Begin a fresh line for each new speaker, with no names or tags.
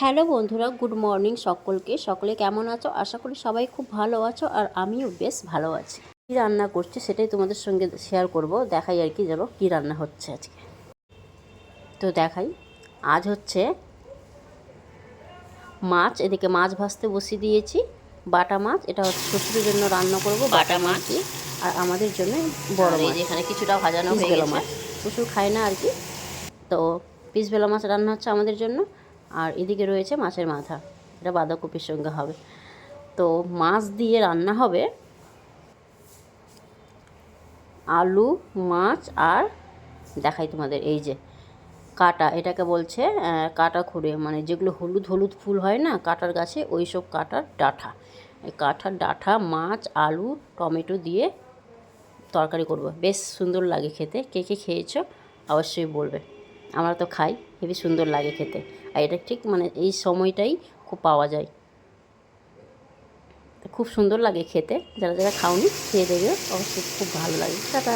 Hello বন্ধুরা good morning সকলকে। সকলে কেমন আছো? আশা করি সবাই খুব ভালো আছো আর আমিও বেশ ভালো আছি। কী রান্না করছি সেটাই তোমাদের সঙ্গে শেয়ার করব দেখাই আর কি যাব কী রান্না হচ্ছে আজকে। তো দেখাই আজ হচ্ছে মাছ এদিকে মাছ ভাজতে বসিয়ে দিয়েছি। বাটা মাছ এটা হচ্ছে শ্বশুরের জন্য রান্না করব বাটা মাছ। আর আমাদের জন্য বড় মাছ।
এখানে কিছুটা ভাজানো হয়ে গেছে।
মাছ। শ্বশুর খায় না আর কি। তো পিস বেলা মাছ রান্না হচ্ছে আমাদের জন্য। আর এদিকে রয়েছে মাছের মাথা। এটা বাঁধাকপির সঙ্গে হবে। তো মাছ দিয়ে রান্না হবে আলু, মাছ আর দেখাই তোমাদের এই যে কাটা। এটাকে বলছে কাটা খুঁড়ে। মানে যেগুলো হলুদ হলুদ ফুল হয় না, কাটার গাছে ওই সব কাটার ডাঁঠা। এই কাঠার ডাঁঠা, মাছ, আলু, টমেটো দিয়ে তরকারি করব। বেশ সুন্দর লাগে খেতে। কে কে খেয়েছো অবশ্যই বলবে। আমরা তো খাই, হেবি সুন্দর লাগে খেতে। আর এটা ঠিক মানে এই সময়টাই খুব পাওয়া যায়। খুব সুন্দর লাগে খেতে। যারা যারা খাওনি, খেয়ে দেবে অবশ্যই খুব ভালো লাগে। টাটা!